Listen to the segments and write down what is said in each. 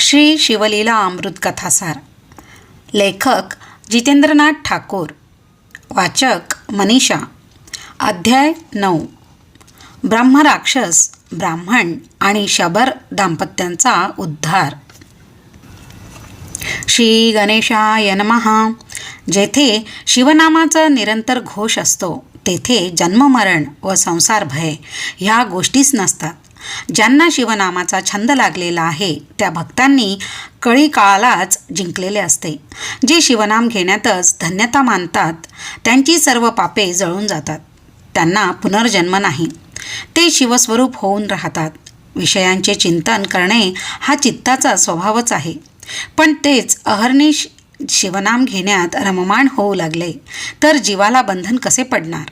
श्री शिवलीला अमृत कथासार. लेखक जितेंद्रनाथ ठाकूर. वाचक मनीषा. अध्याय नऊ. ब्रह्मराक्षस ब्राह्मण आणि शबर दाम्पत्यांचा उद्धार. श्री गणेशाय नमहा जेथे शिवनामाचा निरंतर घोष असतो तेथे जन्ममरण व संसार भय ह्या गोष्टीच नसतात. ज्यांना शिवनामाचा छंद लागलेला आहे त्या भक्तांनी कळी काळालाच जिंकलेले असते. जे शिवनाम घेण्यातच धन्यता मानतात त्यांची सर्व पापे जळून जातात. त्यांना पुनर्जन्म नाही. ते शिवस्वरूप होऊन राहतात. विषयांचे चिंतन करणे हा चित्ताचा स्वभावच आहे. पण तेच अहर्निश शिवनाम घेण्यात रममाण होऊ लागले तर जीवाला बंधन कसे पडणार?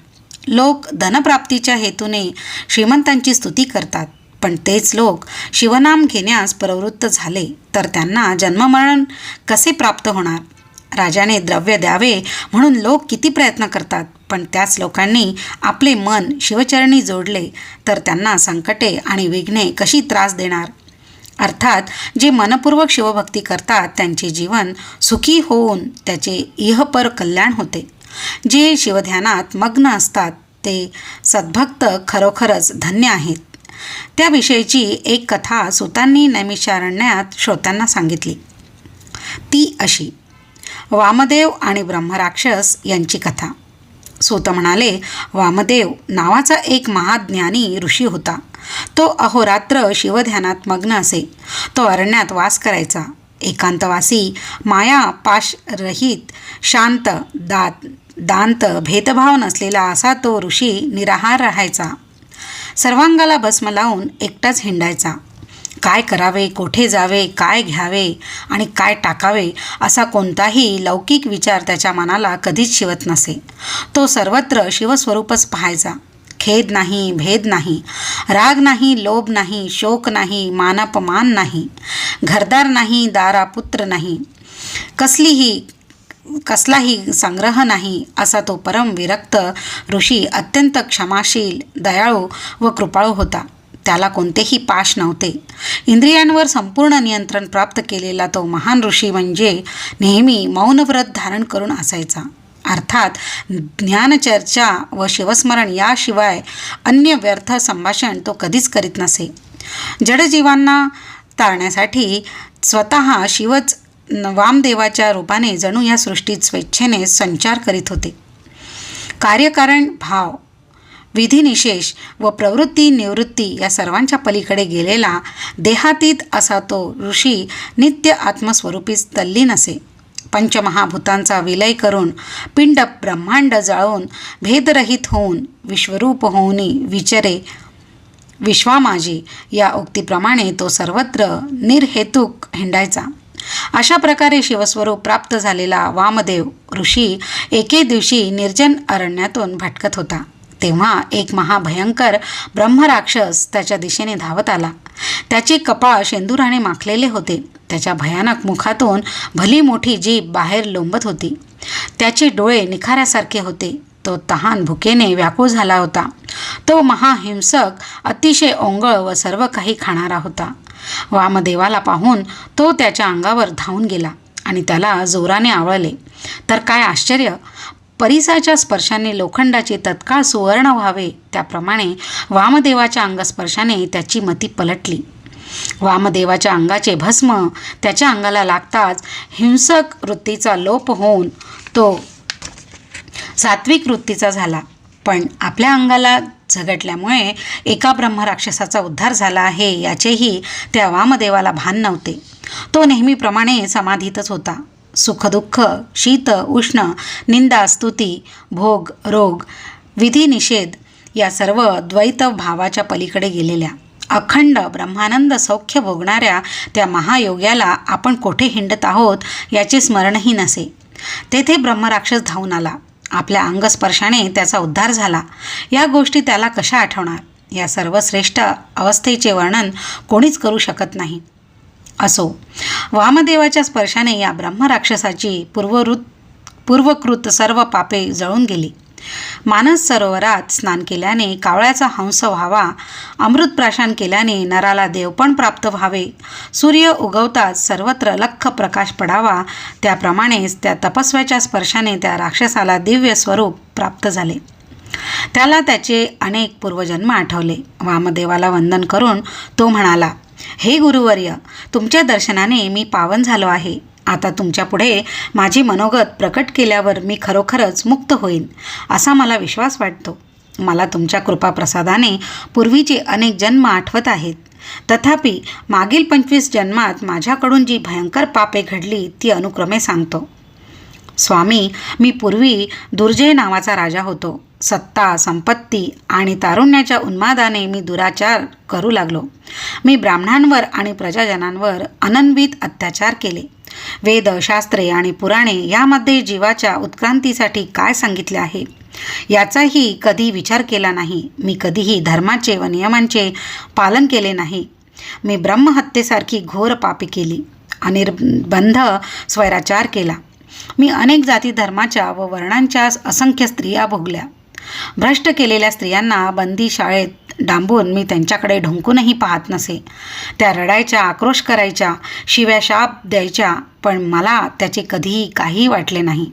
लोक धनप्राप्तीच्या हेतूने श्रीमंतांची स्तुती करतात. पण तेच लोक शिवनाम घेण्यास प्रवृत्त झाले तर त्यांना जन्ममरण कसे प्राप्त होणार? राजाने द्रव्य द्यावे म्हणून लोक किती प्रयत्न करतात पण त्याच लोकांनी आपले मन शिवचरणी जोडले तर त्यांना संकटे आणि विघ्ने कशी त्रास देणार? अर्थात जे मनपूर्वक शिवभक्ती करतात त्यांचे जीवन सुखी होऊन त्याचे इहपर कल्याण होते. जे शिवध्यानात मग्न असतात ते सद्भक्त खरोखरच धन्य आहेत. त्याविषयीची एक कथा सुतांनी नैमिषारण्यात श्रोत्यांना सांगितली. ती अशी. वामदेव आणि ब्रह्मराक्षस यांची कथा. सूत म्हणाले वामदेव नावाचा एक महाज्ञानी ऋषी होता. तो अहोरात्र शिवध्यानात मग्न असे. तो अरण्यात वास करायचा. एकांतवासी माया पाशरहित शांत दात दांत भेदभाव नसलेला असा तो ऋषी निराहार राहायचा. सर्वांगाला भस्म लावून एकटाच हिंडायचा. काय करावे कोठे जावे काय घ्यावे आणि काय टाकावे असा कोणताही लौकिक विचार त्याच्या मनाला कधीच शिवत नसे. तो सर्वत्र शिवस्वरूपच पाहायचा. खेद नाही भेद नाही राग नाही लोभ नाही शोक नाही मानापमान नाही घरदार नाही दारापुत्र नाही. कसलीही कसलाही संग्रह नाही असा तो परम विरक्त ऋषी अत्यंत क्षमाशील दयाळू व कृपाळू होता. त्याला कोणतेही पाश नव्हते. इंद्रियांवर संपूर्ण नियंत्रण प्राप्त केलेला तो महान ऋषी म्हणजे नेहमी मौनव्रत धारण करून असायचा. अर्थात ज्ञानचर्चा व शिवस्मरण याशिवाय अन्य व्यर्थ संभाषण तो कधीच करीत नसे. जडजीवांना तारण्यासाठी स्वतः शिवच वामदेवाच्या रूपाने जणू या सृष्टीत स्वेच्छेने संचार करीत होते. कार्यकारण भाव विधिनिशेष व प्रवृत्ती निवृत्ती या सर्वांच्या पलीकडे गेलेला देहातीत असा तो ऋषी नित्य आत्मस्वरूपीच तल्लीन असे. पंचमहाभूतांचा विलय करून पिंड ब्रह्मांड जाळून भेदरहित होऊन विश्वरूप होऊनी विचरे विश्वामाजी या उक्तीप्रमाणे तो सर्वत्र निर्हेतुक हिंडायचा. अशा प्रकारे शिवस्वरूप प्राप्त झालेला वामदेव ऋषी एके दिवशी निर्जन अरण्यातून भटकत होता. तेव्हा एक महाभयंकर ब्रह्मराक्षस त्याच्या दिशेने धावत आला. त्याचे कपाळ शेंदुराने माखलेले होते. त्याच्या भयानक मुखातून भली मोठी जीभ बाहेर लोंबत होती. त्याचे डोळे निखाऱ्यासारखे होते. तो तहान भुकेने व्याकुळ झाला होता. तो महाहिंसक अतिशय ओंगळ व सर्व काही खाणारा होता. वामदेवाला पाहून तो त्याच्या अंगावर धावून गेला आणि त्याला जोराने आवळले. तर काय आश्चर्य! परिसाच्या स्पर्शाने लोखंडाचे तत्काळ सुवर्ण व्हावे त्याप्रमाणे वामदेवाच्या अंगस्पर्शाने त्याची मती पलटली. वामदेवाच्या अंगाचे भस्म त्याच्या अंगाला लागताच हिंसक वृत्तीचा लोप होऊन तो सात्विक वृत्तीचा झाला. पण आपल्या अंगाला झगटल्यामुळे एका ब्रह्मराक्षसाचा उद्धार झाला आहे याचेही त्या वामदेवाला भान नव्हते. तो नेहमीप्रमाणे समाधीतच होता. सुखदुःख शीत उष्ण निंदा स्तुती भोग रोग विधी निषेध या सर्व द्वैत भावाच्या पलीकडे गेलेल्या. अखंड ब्रह्मानंद सौख्य भोगणाऱ्या त्या महायोग्याला आपण कोठे हिंडत आहोत याचे स्मरणही नसे. तेथे ब्रह्मराक्षस धावून आला. आपल्या अंगस्पर्शाने त्याचा उद्धार झाला. या गोष्टी त्याला कशा आठवणार? या सर्वश्रेष्ठ अवस्थेचे वर्णन कोणीच करू शकत नाही. असो वामदेवाच्या स्पर्शाने या ब्रह्मराक्षसाची पूर्ववृत पूर्वकृत सर्व पापे जळून गेली. मानस सरोवरात स्नान केल्याने कावळ्याचा हंस व्हावा अमृत प्राशन केल्याने नराला देवपण प्राप्त व्हावे. सूर्य उगवताच सर्वत्र लख प्रकाश पडावा त्याप्रमाणेच त्या तपस्व्याच्या स्पर्शाने त्या राक्षसाला दिव्य स्वरूप प्राप्त झाले. त्याला त्याचे अनेक पूर्वजन्म आठवले. वामदेवाला वंदन करून तो म्हणाला हे गुरुवर्य तुमच्या दर्शनाने मी पावन झालो आहे. आता तुमच्यापुढे माझी मनोगत प्रकट केल्यावर मी खरोखरच मुक्त होईन असा मला विश्वास वाटतो. मला तुमच्या कृपाप्रसादाने पूर्वीचे अनेक जन्म आठवत आहेत. तथापि मागील पंचवीस जन्मात माझ्याकडून जी भयंकर पापे घडली ती अनुक्रमे सांगतो. स्वामी मी पूर्वी दुर्जय नावाचा राजा होतो. सत्ता संपत्ती आणि तारुण्याच्या उन्मादाने मी दुराचार करू लागलो. मी ब्राह्मणांवर आणि प्रजाजनांवर अनन्वित अत्याचार केले. वेद शास्त्रे आणि पुराणे यामध्ये जीवाच्या उत्क्रांतीसाठी काय सांगितले आहे? याचाही कधी विचार केला नाही. मी कधीही धर्माचे व नियमांचे पालन केले नाही. मी ब्रह्महत्येसारखी घोर पापी केली. अनिर्बंध स्वैराचार केला. मी अनेक जाती धर्माच्या व वर्णांच्या असंख्य स्त्रिया भोगल्या. भ्रष्ट केलेल्या स्त्रियांना बंदी शाळेत डांबून मी त्यांच्याकडे ढुंकूनही पाहत नसे. त्या रडायच्या आक्रोश करायच्या शिव्या शाप द्यायच्या पण मला त्याचे कधीही काही वाटले नाही.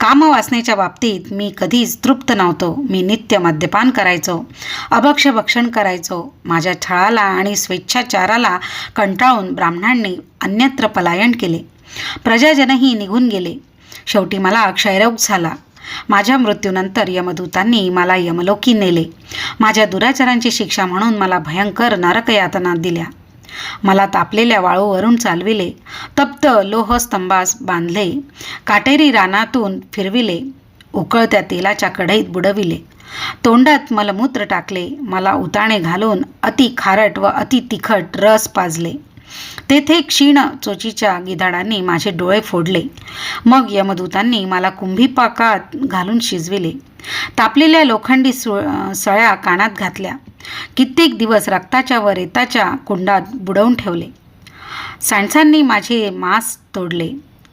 कामवासनेच्या बाबतीत मी कधीच तृप्त नव्हतो. मी नित्य मद्यपान करायचो अभक्ष भक्षण करायचो. माझ्या छळाला आणि स्वेच्छाचाराला कंटाळून ब्राह्मणांनी अन्यत्र पलायन केले. प्रजाजनही निघून गेले. शेवटी मला क्षयरोग झाला. माझ्या मृत्यूनंतर यमदूतांनी मला यमलोकी नेले. माझ्या दुराचारांची शिक्षा म्हणून मला भयंकर नरकयातना दिल्या. मला तापलेल्या वाळूवरून चालविले. तप्त लोहस्तंभास बांधले. काटेरी रानातून फिरविले. उकळत्या तेलाच्या कढईत बुडविले. तोंडात मलमूत्र टाकले. मला उताणे घालून अति खारट व अति तिखट रस पाजले. तेथे क्षीण चोचीच्या गिधाडांनी माझे डोळे फोडले. मग यमदूतांनी मला कुंभीपाकात घालून शिजविले. तापलेल्या लोखंडी सु सळ्या कानात घातल्या. कित्येक दिवस रक्ताच्या व रेताच्या कुंडात बुडवून ठेवले. सांडसांनी माझे मांस तोडले.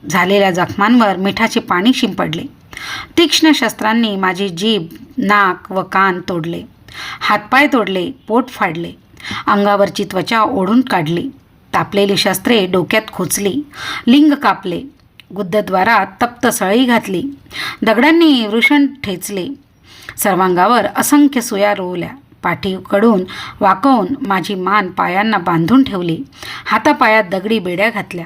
झालेल्या जखमांवर मिठाचे पाणी शिंपडले. तीक्ष्ण शस्त्रांनी माझी जीभ नाक व कान तोडले. हातपाय तोडले पोट फाडले. अंगावरची त्वचा ओढून काढली. तापलेली शस्त्रे डोक्यात खोचली लिंग कापले गुद्धद्वारात तप्त सळी घातली दगडांनी वृषण ठेचले. सर्वांगावर असंख्य सुया रोवल्या. पाठीकडून वाकवून माझी मान पायांना बांधून ठेवली. हातापायात दगडी बेड्या घातल्या.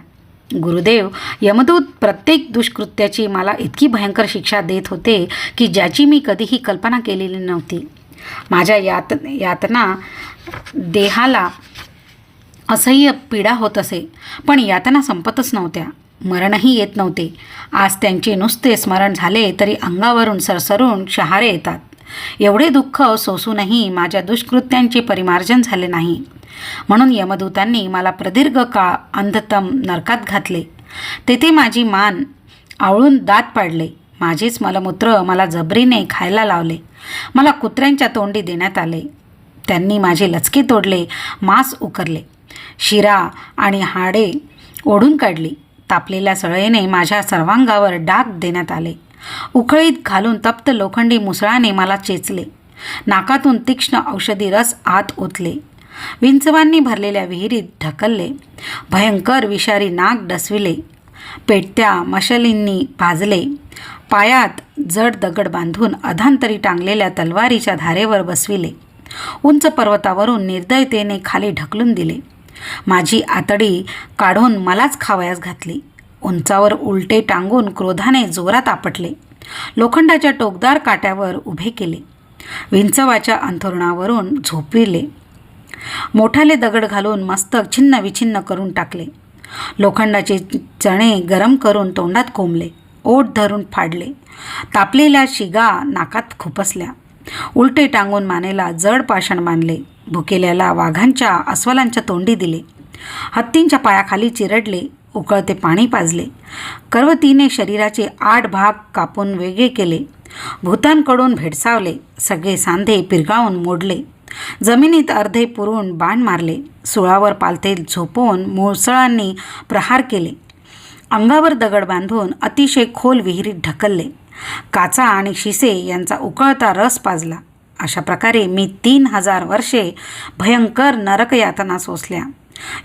गुरुदेव यमदूत प्रत्येक दुष्कृत्याची मला इतकी भयंकर शिक्षा देत होते की ज्याची मी कधीही कल्पना केलेली नव्हती. माझ्या यात यातना देहाला असह्य पीडा होत असे. पण यातना संपतच नव्हत्या. मरणही येत नव्हते. आज त्यांचे नुसते स्मरण झाले तरी अंगावरून सरसरून शहारे येतात. एवढे दुःख सोसूनही माझ्या दुष्कृत्यांचे परिमार्जन झाले नाही. म्हणून यमदूतांनी मला प्रदीर्घ काळ अंधतम नरकात घातले. तेथे माझी मान आवळून दात पाडले. माझेच मलमूत्र मला जबरीने खायला लावले. मला कुत्र्यांच्या तोंडी देण्यात आले. त्यांनी माझे लचके तोडले. मांस उकरले. शिरा आणि हाडे ओढून काढली. तापलेल्या सळेने माझ्या सर्वांगावर डाग देण्यात आले. उखळीत घालून तप्त लोखंडी मुसळाने मला चेचले. नाकातून तीक्ष्ण औषधी रस आत ओतले. विंचवांनी भरलेल्या विहिरीत ढकलले. भयंकर विषारी नाक डसविले. पेटत्या मशलींनी भाजले. पायात जड दगड बांधून अधांतरी टांगलेल्या तलवारीच्या धारेवर बसविले. उंच पर्वतावरून निर्दयतेने खाली ढकलून दिले. माझी आतडी काढून मलाच खावयास घातली. उंचावर उलटे टांगून क्रोधाने जोरात आपटले. लोखंडाच्या टोकदार काट्यावर उभे केले. विंचवाच्या अंथरुणावरून झोपविले. मोठाले दगड घालून मस्तक छिन्न विछिन्न करून टाकले. लोखंडाचे चणे गरम करून तोंडात कोंबले. ओठ धरून फाडले. तापलेल्या शिगा नाकात खुपसल्या. उलटे टांगून मानेला जड पाषाण मानले. भुकेल्याला वाघांच्या अस्वलांच्या तोंडी दिले. हत्तींच्या पायाखाली चिरडले उकळते पाणी पाजले. करवतीने शरीराचे आठ भाग कापून वेगळे केले. भूतांकडून भेडसावले. सगळे सांधे पिरगावून मोडले. जमिनीत अर्धे पुरून बाण मारले. सुळावर पालथे झोपवून मुळसळांनी प्रहार केले. अंगावर दगड बांधून अतिशय खोल विहिरीत ढकलले. काचा आणि शिसे यांचा उकळता रस पाजला. अशा प्रकारे मी तीन हजार वर्षे भयंकर नरकयातना सोसल्या.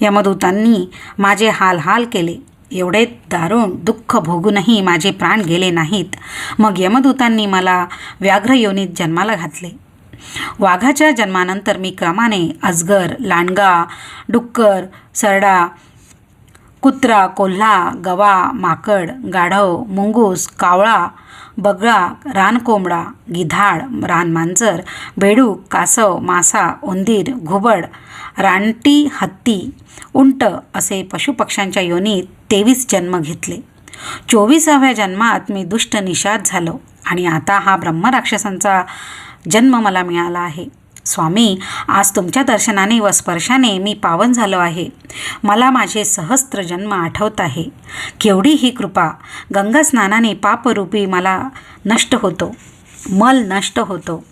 यमदूतांनी माझे हाल हाल केले. एवढे दारुण दुःख भोगूनही माझे प्राण गेले नाहीत. मग यमदूतांनी मला व्याघ्र योनीत जन्माला घातले. वाघाच्या जन्मानंतर मी क्रमाने अजगर लांडगा डुक्कर सरडा कुत्रा कोल्हा गवा माकड गाढव मुंगूस कावळा बगळा रानकोंबडा गिधाड रानमांजर बेडूक कासव मासा उंदीर घुबड रानटी हत्ती उंट असे पशुपक्ष्यांच्या योनीत तेवीस जन्म घेतले. चोवीसाव्या जन्मात मी दुष्ट निषाद झालो आणि आता हा ब्रह्मराक्षसांचा जन्म मला मिळाला आहे. स्वामी आज तुमच्या दर्शनाने व स्पर्शाने मी पावन झालो आहे. मला माझे सहस्त्र जन्म आठवत आहे. केवढी ही कृपा. गंगा स्नानाने पापरूपी मला नष्ट होतो. मल नष्ट होतो.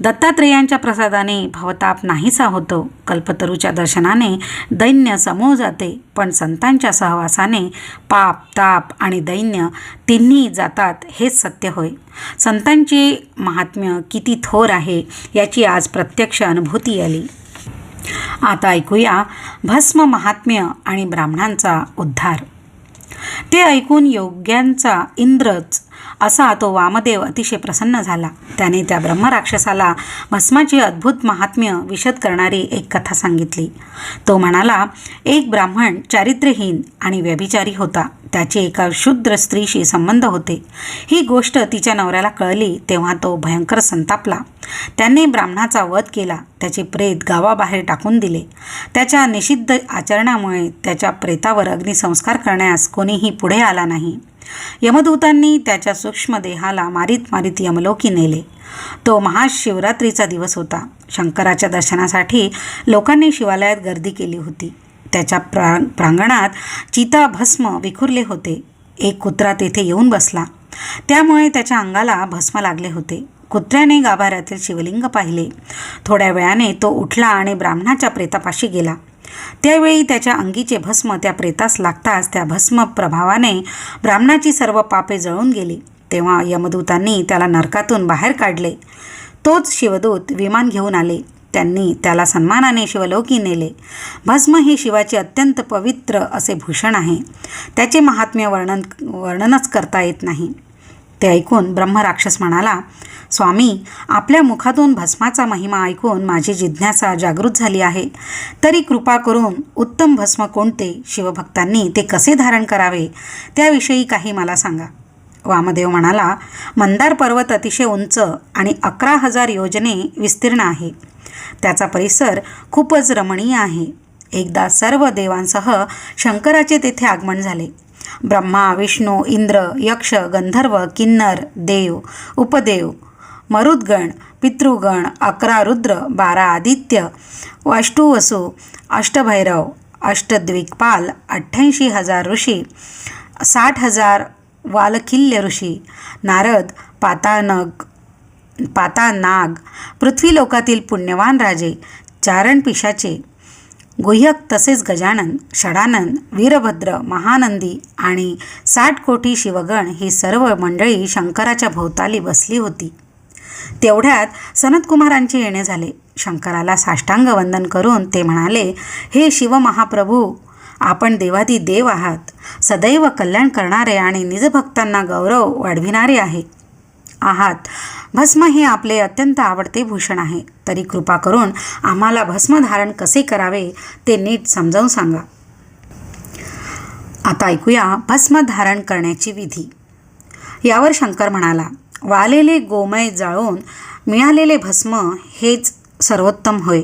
दत्तात्रेयांच्या प्रसादाने भवताप नाहीसा होतो. कल्पतरूच्या दर्शनाने दैन्य समोर जाते. पण संतांच्या सहवासाने पाप ताप आणि दैन्य तिन्ही जातात हेच सत्य होय. संतांचे महात्म्य किती थोर आहे याची आज प्रत्यक्ष अनुभूती आली. आता ऐकूया भस्म महात्म्य आणि ब्राह्मणांचा उद्धार. ते ऐकून योग्यांचा इंद्रच असा तो वामदेव अतिशय प्रसन्न झाला. त्याने त्या ब्रह्मराक्षसाला भस्माची अद्भुत महात्म्य विशद करणारी एक कथा सांगितली. तो म्हणाला एक ब्राह्मण चारित्र्यहीन आणि व्यभिचारी होता. त्याचे एका शूद्र स्त्रीशी संबंध होते. ही गोष्ट तिच्या नवऱ्याला कळली तेव्हा तो भयंकर संतापला. त्याने ब्राह्मणाचा वध केला. त्याचे प्रेत गावाबाहेर टाकून दिले. त्याच्या निषिद्ध आचरणामुळे त्याच्या प्रेतावर अग्निसंस्कार करण्यास कोणीही पुढे आला नाही. यमदूतांनी त्याच्या सूक्ष्म देहाला मारीत मारीत यमलोकी नेले. तो महाशिवरात्रीचा दिवस होता. शंकराच्या दर्शनासाठी लोकांनी शिवालयात गर्दी केली होती. त्याच्या प्रा प्रांगणात चिता भस्म विखुरले होते. एक कुत्रा तेथे येऊन बसला. त्यामुळे त्याच्या अंगाला भस्म लागले होते. कुत्र्याने गाभाऱ्यातील शिवलिंग पाहिले. थोड्या वेळाने तो उठला आणि ब्राह्मणाच्या प्रेतापाशी गेला. त्यावेळी त्याच्या अंगीचे भस्म त्या प्रेतास लागताच त्या भस्म प्रभावाने ब्राह्मणाची सर्व पापे जळून गेली. तेव्हा यमदूतांनी त्याला नरकातून बाहेर काढले. तोच शिवदूत विमान घेऊन आले. त्यांनी त्याला सन्मानाने शिवलोकी नेले. भस्म हे शिवाचे अत्यंत पवित्र असे भूषण आहे. त्याचे महात्म्य वर्णन वर्णनच करता येत नाही. ते ऐकून ब्रह्मराक्षस म्हणाला स्वामी आपल्या मुखातून भस्माचा महिमा ऐकून माझी जिज्ञासा जागृत झाली आहे. तरी कृपा करून उत्तम भस्म कोणते? शिवभक्तांनी ते कसे धारण करावे? त्याविषयी काही मला सांगा. वामदेव म्हणाला मंदार पर्वत अतिशय उंच आणि अकरा हजार योजने विस्तीर्ण आहे. त्याचा परिसर खूपच रमणीय आहे. एकदा सर्व देवांसह शंकराचे तेथे आगमन झाले. ब्रह्मा विष्णू इंद्र यक्ष गंधर्व किन्नर देव उपदेव मरुद्गण पितृगण अकरा रुद्र बारा आदित्य अष्टुवसू अष्टभैरव अष्टद्विकपाल अठ्ठ्याऐंशी हजार ऋषी साठ हजार वालकिल्य ऋषी नारद पातानग पाता नाग पृथ्वीलोकातील पुण्यवान राजे चारण पिशाचे गुह्यक तसेच गजानन षडानंद वीरभद्र महानंदी आणि साठ कोटी शिवगण ही सर्व मंडळी शंकराच्या भोवताली बसली होती. तेवढ्यात सनतकुमारांचे येणे झाले. शंकराला साष्टांग वंदन करून ते म्हणाले हे शिवमहाप्रभू आपण देवादी देव आहात. सदैव कल्याण करणारे आणि निजभक्तांना गौरव वाढविणारे आहे. आहात. भस्म हे आपले अत्यंत आवडते भूषण आहे. तरी कृपा करून आम्हाला भस्म धारण कसे करावे ते नीट समजावून सांगा. आता ऐकूया भस्म धारण करण्याची विधी. यावर शंकर म्हणाला वालेले गोमय जाळून मिळालेले भस्म हेच सर्वोत्तम होय.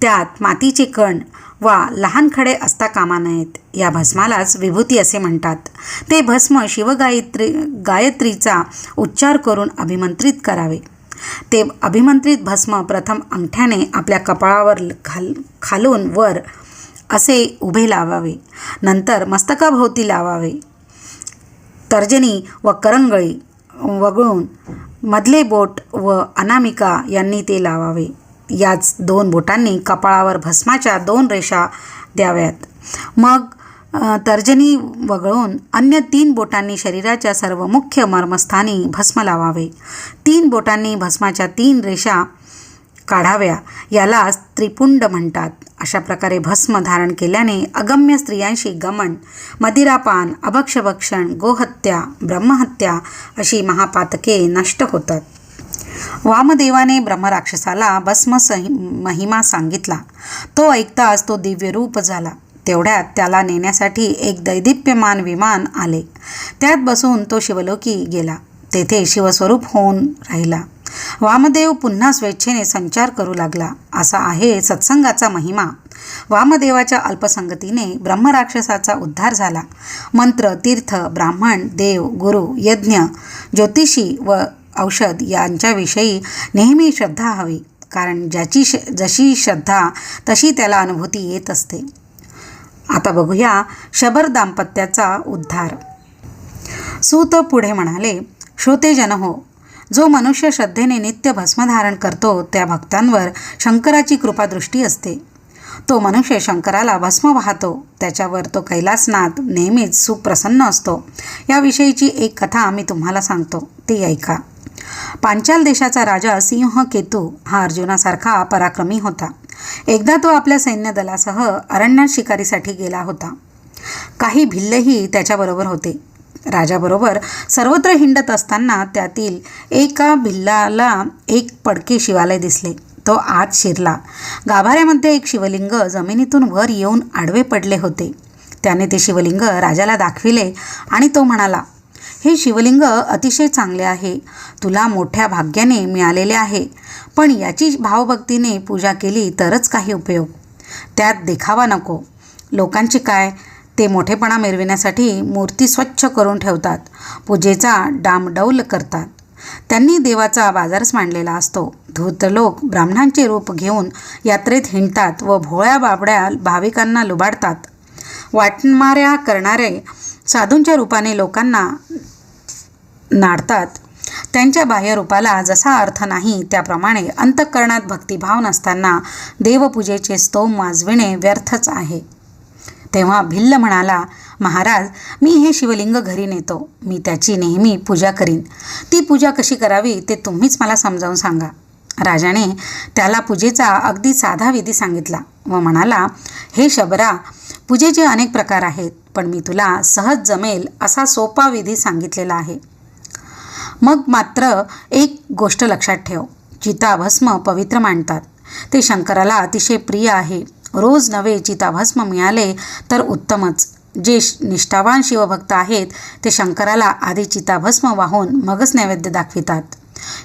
त्यात मातीचे कण वा लहान खडे असता कामा नयेत. या भस्मालाच विभूती असे म्हणतात. ते भस्म शिवगायत्री गायत्रीचा उच्चार करून अभिमंत्रित करावे. ते अभिमंत्रित भस्म प्रथम अंगठ्याने आपल्या कपाळावर घाल खालून वर असे उभे लावावे. नंतर मस्तकाभोवती लावावे. तर्जनी व करंगळी वगळून मधले बोट व अनामिका यांनी ते लावावे. याच दोन बोटांनी कपाळावर भस्माच्या दोन रेषा द्याव्यात. मग तर्जनी वगळून अन्य तीन बोटांनी शरीराच्या सर्व मुख्य मर्मस्थानी भस्म लावावे. तीन बोटांनी भस्माच्या तीन रेषा काढाव्या याला त्रिपुंड म्हणतात. अशा प्रकारे भस्म धारण केल्याने अगम्य स्त्रियांशी गमन मदिरापान अभक्षभक्षण गोहत्या ब्रह्महत्या अशी महापातके नष्ट होतात. वामदेवाने ब्रह्मराक्षसाला भस्म सहि महिमा सांगितला. तो ऐकताच तो दिव्यरूप झाला. तेवढ्यात त्याला नेण्यासाठी एक दैदिप्यमान विमान आले. त्यात बसून तो शिवलोकी गेला. तेथे शिवस्वरूप होऊन राहिला. वामदेव पुन्हा स्वेच्छेने संचार करू लागला. असा आहे सत्संगाचा महिमा. वामदेवाच्या अल्पसंगतीने ब्रह्मराक्षसाचा उद्धार झाला. मंत्र तीर्थ ब्राह्मण देव गुरु यज्ञ ज्योतिषी व औषध यांच्याविषयी नेहमी श्रद्धा हवी. कारण ज्याची श जशी श्रद्धा तशी त्याला अनुभूती येत असते. आता बघूया शबर दाम्पत्याचा उद्धार. सूत पुढे म्हणाले श्रोतेजन हो जो मनुष्य श्रद्धेने नित्य भस्मधारण करतो त्या भक्तांवर शंकराची कृपादृष्टी असते. तो मनुष्य शंकराला भस्म वाहतो त्याच्यावर तो कैलासनाथ नेहमीच सुप्रसन्न असतो. याविषयीची एक कथा मी तुम्हाला सांगतो ती ऐका. पांचाल देशाचा राजा सिंह केतू हा अर्जुनासारखा पराक्रमी होता. एकदा तो आपल्या सैन्यदलासह अरण्यात शिकारीसाठी गेला होता. काही भिल्लही त्याच्याबरोबर होते. राजाबरोबर सर्वत्र हिंडत असताना त्यातील एका भिल्लाला एक पडके शिवालय दिसले. तो आत शिरला. गाभाऱ्यामध्ये एक शिवलिंग जमिनीतून वर येऊन आडवे पडले होते. त्याने ते शिवलिंग राजाला दाखविले आणि तो म्हणाला हे शिवलिंग अतिशय चांगले आहे. तुला मोठ्या भाग्याने मिळालेले आहे. पण याची भावभक्तीने पूजा केली तरच काही उपयोग. त्यात देखावा नको. लोकांची काय? ते मोठेपणा मिरविण्यासाठी मूर्ती स्वच्छ करून ठेवतात. पूजेचा डामडौल करतात. त्यांनी देवाचा बाजारच मांडलेला असतो. धूत लोक ब्राह्मणांचे रूप घेऊन यात्रेत हिंडतात व भोळ्या बाबड्या भाविकांना लुबाडतात. वाटणाऱ्या करणारे साधूंच्या रूपाने लोकांना नाडतात. त्यांच्या बाह्यरूपाला जसा अर्थ नाही त्याप्रमाणे अंतःकरणात भक्तिभाव नसताना देवपूजेचे स्तोम वाजविणे व्यर्थच आहे. तेव्हा भिल्ल म्हणाला महाराज मी हे शिवलिंग घरी नेतो. मी त्याची नेहमी पूजा करीन. ती पूजा कशी करावी ते तुम्हीच मला समजावून सांगा. राजाने त्याला पूजेचा अगदी साधा विधी सांगितला व म्हणाला हे शबरा पूजेचे अनेक प्रकार आहेत पण मी तुला सहज जमेल असा सोपा विधी सांगितलेला आहे. मग मात्र एक गोष्ट लक्षात ठेव. चिताभस्म पवित्र मानतात. ते शंकराला अतिशय प्रिय आहे. रोज नवे चिताभस्म मिळाले तर उत्तमच. जे निष्ठावान शिवभक्त आहेत ते शंकराला आधी चिताभस्म वाहून मगच नैवेद्य दाखवितात.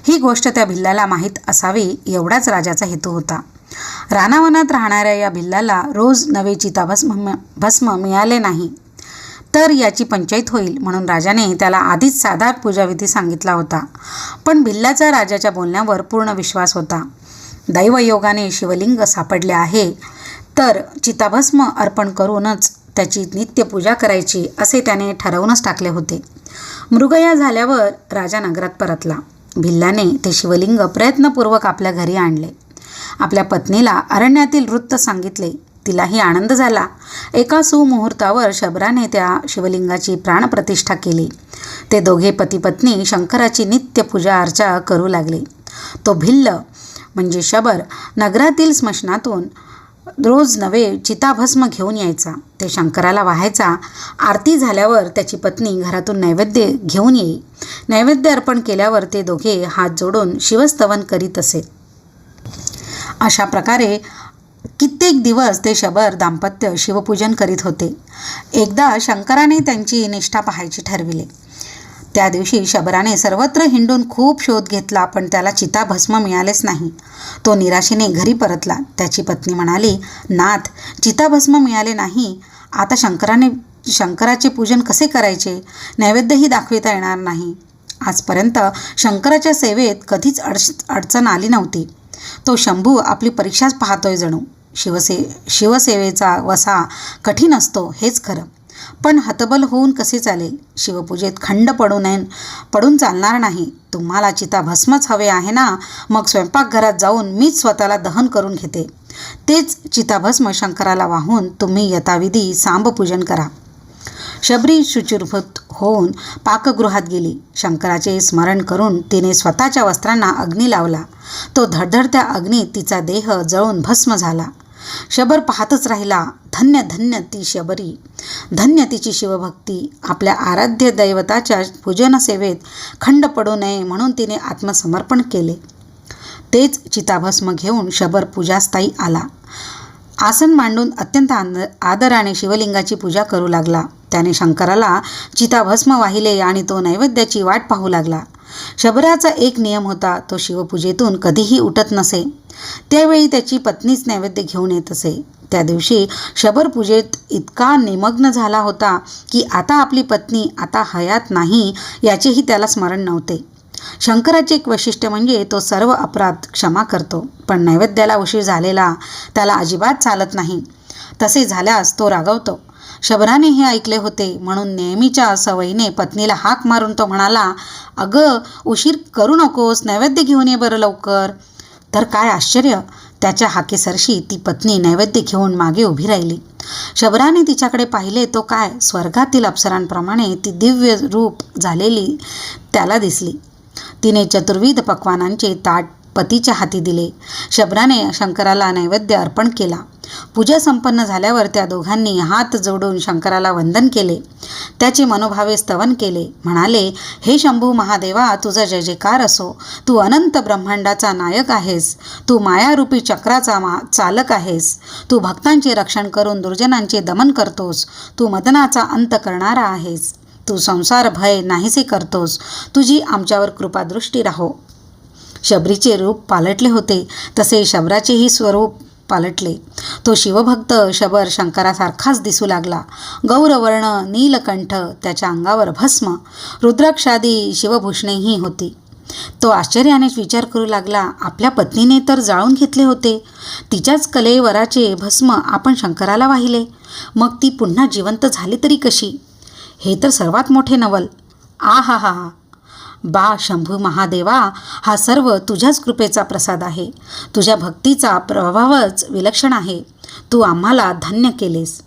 ही गोष्ट त्या भिल्लाला माहीत असावी एवढाच राजाचा हेतू होता. रानावनात राहणाऱ्या या भिल्लाला रोज नवे चिताभस्म भस्म मिळाले नाही. तर याची पंचायत होईल म्हणून राजाने त्याला आधीच साधा पूजाविधी सांगितला होता. पण भिल्लाचा राजाच्या बोलण्यावर पूर्ण विश्वास होता. दैवयोगाने शिवलिंग सापडले आहे. तर चिताभस्म अर्पण करूनच त्याची नित्य पूजा करायची असे त्याने ठरवूनच टाकले होते. मृगया झाल्यावर राजा नगरात परतला. भिल्लाने ते शिवलिंग प्रयत्नपूर्वक आपल्या घरी आणले. आपल्या पत्नीला अरण्यातील वृत्त सांगितले तिलाही आनंद झाला. एका सुमुहूर्तावर शबराने त्या शिवलिंगाची प्राणप्रतिष्ठा केली. ते दोघे पतीपत्नी शंकराची नित्य पूजा अर्चा करू लागले. तो भिल्ल म्हणजे शबर नगरातील स्मशनातून रोज नवे चिताभस्म घेऊन यायचा. ते शंकराला वाहायचा. आरती झाल्यावर त्याची पत्नी घरातून नैवेद्य घेऊन येई. नैवेद्य अर्पण केल्यावर ते दोघे हात जोडून शिवस्तवन करीत असे. अशा प्रकारे कित्येक दिवस ते शबर दाम्पत्य शिवपूजन करीत होते. एकदा शंकराने त्यांची निष्ठा पाहायची ठरविले. त्या दिवशी शबराने सर्वत्र हिंडून खूप शोध घेतला पण त्याला चिताभस्म मिळालेच नाही. तो निराशेने घरी परतला. त्याची पत्नी म्हणाली नाथ चिताभस्म मिळाले नाही. आता शंकराने शंकराचे पूजन कसे करायचे? नैवेद्यही दाखविता येणार नाही. आजपर्यंत शंकराच्या सेवेत कधीच अडच अडचण आली नव्हती. तो शंभू आपली परीक्षाच पाहतोय जणू. शिवसे शिवसेवेचा वसा कठीण असतो हेच खरं. पण हतबल होऊन कसे चालेल? शिवपूजेत खंड पडू नये पडून चालणार नाही. तुम्हाला चिता भस्मच हवे आहे ना? मग स्वयंपाकघरात जाऊन मीच स्वतःला दहन करून घेते. तेच चिताभस्म शंकराला वाहून तुम्ही यथाविधी सांबपूजन करा. शबरी शुचिर्भूत होऊन पाकगृहात गेली. शंकराचे स्मरण करून तिने स्वतःच्या वस्त्रांना अग्नी लावला. तो धडधडत्या अग्नीत तिचा देह जळून भस्म झाला. शबर पाहतच राहिला. धन्य धन्य ती शबरी. धन्य तिची शिवभक्ती. आपल्या आराध्य दैवताच्या पूजन सेवेत खंड पडू नये म्हणून तिने आत्मसमर्पण केले. तेच चिताभस्म घेऊन शबर पूजास्थायी आला. आसन मांडून अत्यंत आदराने शिवलिंगाची पूजा करू लागला. त्याने शंकराला चिताभस्म वाहिले आणि तो नैवेद्याची वाट पाहू लागला. शबराचा एक नियम होता तो शिवपूजेतून कधीही उठत नसे. त्यावेळी त्याची पत्नीच नैवेद्य घेऊन येत असे. त्या दिवशी शबर पूजेत इतका निमग्न झाला होता की आता आपली पत्नी आता हयात नाही याचेही त्याला स्मरण नव्हते. शंकराचे एक वैशिष्ट्य म्हणजे तो सर्व अपराध क्षमा करतो. पण नैवेद्याला उशीर झालेला त्याला अजिबात चालत नाही. तसे झाल्यास तो रागवतो. शबराने हे ऐकले होते. म्हणून नेहमीच्या सवयीने पत्नीला हाक मारून तो म्हणाला अगं उशीर करू नकोस नैवेद्य घेऊन ये बरं लवकर. तर काय आश्चर्य त्याच्या हाकेसरशी ती पत्नी नैवेद्य घेऊन मागे उभी राहिली. शबराने तिच्याकडे पाहिले तो काय स्वर्गातील अप्सरांप्रमाणे ती दिव्य रूप झालेली त्याला दिसली. तिने चतुर्विध पक्वानांचे ताट पतीच्या हाती दिले. शबराने शंकराला नैवेद्य अर्पण केला. पूजा संपन्न झाल्यावर त्या दोघांनी हात जोडून शंकराला वंदन केले. त्याचे मनोभावे स्तवन केले. म्हणाले हे शंभू महादेवा तुझा जय जयकार असो. तू अनंत ब्रह्मांडाचा नायक आहेस. तू मायारूपी चक्राचा मा चालक आहेस. तू भक्तांचे रक्षण करून दुर्जनांचे दमन करतोस. तू मदनाचा अंत करणारा आहेस. तू संसार भय नाहीसे करतोस. तुझी आमच्यावर कृपादृष्टी राहो. शबरीचे रूप पालटले होते. तसे शबराचेही स्वरूप पालटले. तो शिवभक्त शबर शंकरासारखाच दिसू लागला. गौरवर्ण नीलकंठ त्याच्या अंगावर भस्म रुद्राक्षादी शिवभूषणेही होती. तो आश्चर्यानेच विचार करू लागला आपल्या पत्नीने तर जाळून घेतले होते. तिच्याच कलेवराचे भस्म आपण शंकराला वाहिले. मग ती पुन्हा जिवंत झाली तरी कशी? हे तर सर्वात मोठे नवल. आ हा हा हा. बा शंभू महादेवा हा सर्व तुझ्याच कृपेचा प्रसाद आहे. तुझ्या भक्तीचा प्रभावच विलक्षण आहे. तू आम्हाला धन्य केलेस.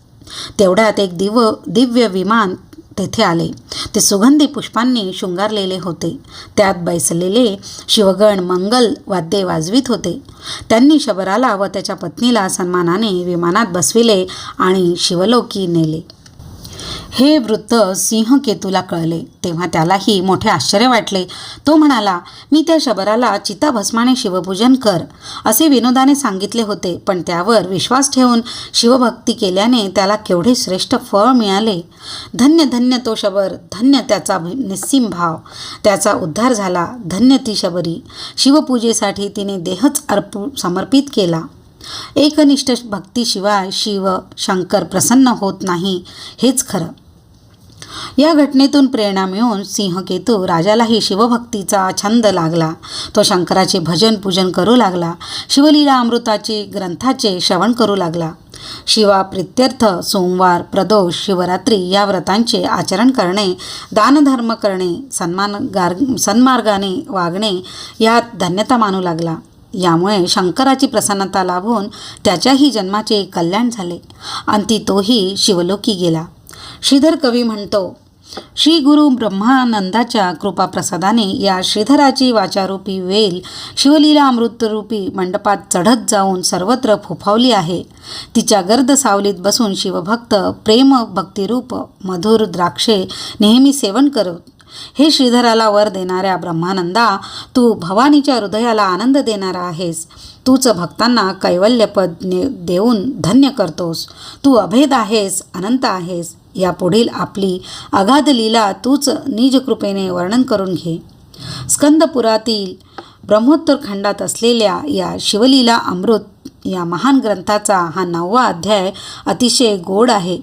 तेवढ्यात एक दिव दिव्य विमान तेथे आले. ते सुगंधी पुष्पांनी शृंगारलेले होते. त्यात बैसलेले शिवगण मंगल वाद्ये वाजवीत होते. त्यांनी शबराला व त्याच्या पत्नीला सन्मानाने विमानात बसविले आणि शिवलोकी नेले. हे वृत्त सिंहकेतूला कळले. तेव्हा त्यालाही मोठे आश्चर्य वाटले. तो म्हणाला मी त्या शबराला चिताभस्माने शिवपूजन कर असे विनोदाने सांगितले होते. पण त्यावर विश्वास ठेवून शिवभक्ती केल्याने त्याला केवढे श्रेष्ठ फळ मिळाले. धन्य धन्य तो शबर धन्य त्याचा निस्सीम भाव. त्याचा उद्धार झाला. धन्य ती शबरी. शिवपूजेसाठी तिने देहच अर्प समर्पित केला. एकनिष्ठ भक्तीशिवाय शिव शंकर प्रसन्न होत नाही हेच खरं. या घटनेतून प्रेरणा मिळून सिंहकेतू राजालाही शिवभक्तीचा छंद लागला. तो शंकराचे भजन पूजन करू लागला. शिवलीला अमृताचे ग्रंथाचे श्रवण करू लागला. शिवा प्रित्यर्थ सोमवार प्रदोष शिवरात्री या व्रतांचे आचरण करणे दानधर्म करणे सन्मान गार सन्मार्गाने वागणे यात धन्यता मानू लागला. यामुळे शंकराची प्रसन्नता लाभून त्याच्याही जन्माचे कल्याण झाले. आणि तोही शिवलोकी गेला. श्रीधर कवी म्हणतो श्री गुरु ब्रह्मानंदाच्या कृपाप्रसादाने या श्रीधराची वाचारूपी वेल शिवलीला अमृतरूपी मंडपात चढत जाऊन सर्वत्र फुफावली आहे. तिच्या गर्द सावलीत बसून शिवभक्त प्रेम भक्तिरूप मधुर द्राक्षे नेहमी सेवन करत हे श्रीधराला वर देणाऱ्या ब्रह्मानंदा तू भवानीच्या हृदयाला आनंद देणारा आहेस. तूच भक्तांना कैवल्यपद ने देऊन धन्य करतोस. तू अभेद आहेस अनंत आहेस. यापुढील आपली अगाध लीला तूच निजकृपेने वर्णन करून घे. स्कंदपुरातील ब्रह्मोत्तर खंडात असलेल्या या शिवलीला अमृत या महान ग्रंथाचा हा नववा अध्याय अतिशय गोड आहे.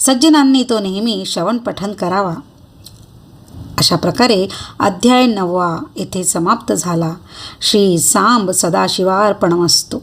सज्जनांनी तो नेहमी श्रवण पठन करावा. अशा प्रकारे अध्याय नववा येथे समाप्त झाला. श्री सांब सदाशिवार्पणमस्तू.